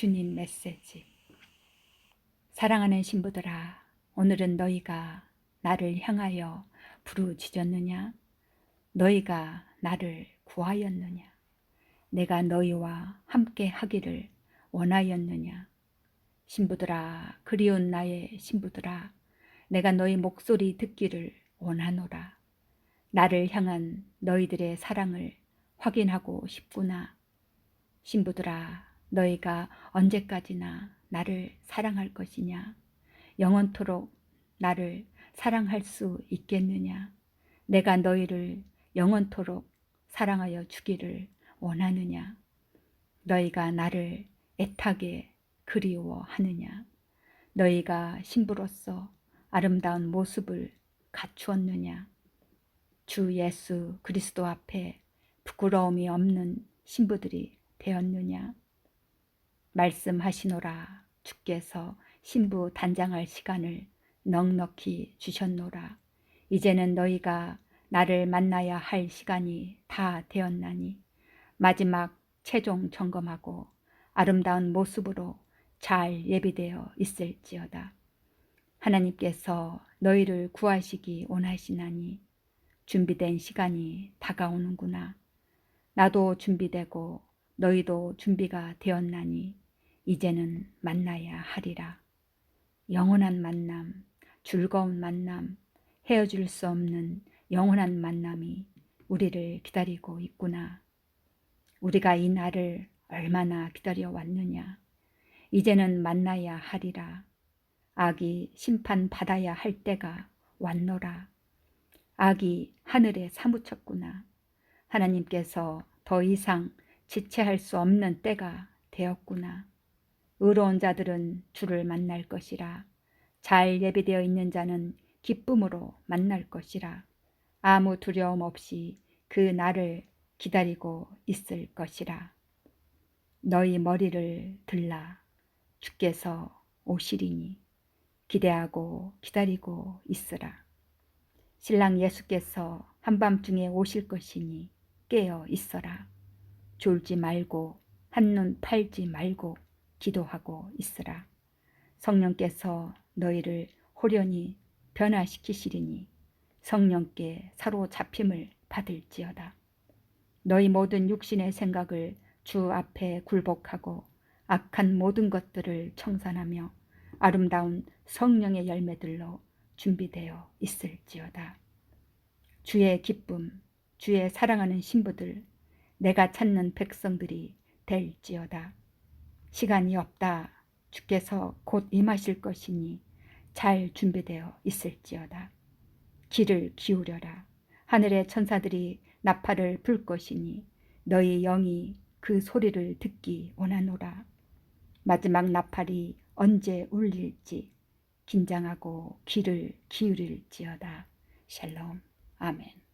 주님 메시지. 사랑하는 신부들아, 오늘은 너희가 나를 향하여 부르짖었느냐? 너희가 나를 구하였느냐? 내가 너희와 함께 하기를 원하였느냐? 신부들아, 그리운 나의 신부들아, 내가 너희 목소리 듣기를 원하노라. 나를 향한 너희들의 사랑을 확인하고 싶구나. 신부들아, 너희가 언제까지나 나를 사랑할 것이냐? 영원토록 나를 사랑할 수 있겠느냐? 내가 너희를 영원토록 사랑하여 주기를 원하느냐? 너희가 나를 애타게 그리워하느냐? 너희가 신부로서 아름다운 모습을 갖추었느냐? 주 예수 그리스도 앞에 부끄러움이 없는 신부들이 되었느냐? 말씀하시노라 주께서 신부 단장할 시간을 넉넉히 주셨노라. 이제는 너희가 나를 만나야 할 시간이 다 되었나니 마지막 최종 점검하고 아름다운 모습으로 잘 예비되어 있을지어다. 하나님께서 너희를 구하시기 원하시나니 준비된 시간이 다가오는구나. 나도 준비되고 너희도 준비가 되었나니 이제는 만나야 하리라. 영원한 만남, 즐거운 만남, 헤어질 수 없는 영원한 만남이 우리를 기다리고 있구나. 우리가 이 날을 얼마나 기다려 왔느냐. 이제는 만나야 하리라. 악이 심판받아야 할 때가 왔노라. 악이 하늘에 사무쳤구나. 하나님께서 더 이상 지체할 수 없는 때가 되었구나. 의로운 자들은 주를 만날 것이라. 잘 예비되어 있는 자는 기쁨으로 만날 것이라. 아무 두려움 없이 그 날을 기다리고 있을 것이라. 너희 머리를 들라. 주께서 오시리니 기대하고 기다리고 있으라. 신랑 예수께서 한밤중에 오실 것이니 깨어 있어라. 졸지 말고 한눈 팔지 말고 기도하고 있으라. 성령께서 너희를 호련히 변화시키시리니 성령께 사로잡힘을 받을지어다. 너희 모든 육신의 생각을 주 앞에 굴복하고 악한 모든 것들을 청산하며 아름다운 성령의 열매들로 준비되어 있을지어다. 주의 기쁨, 주의 사랑하는 신부들, 내가 찾는 백성들이 될지어다. 시간이 없다. 주께서 곧 임하실 것이니 잘 준비되어 있을지어다. 귀를 기울여라. 하늘의 천사들이 나팔을 불 것이니 너희 영이 그 소리를 듣기 원하노라. 마지막 나팔이 언제 울릴지 긴장하고 귀를 기울일지어다. 샬롬. 아멘.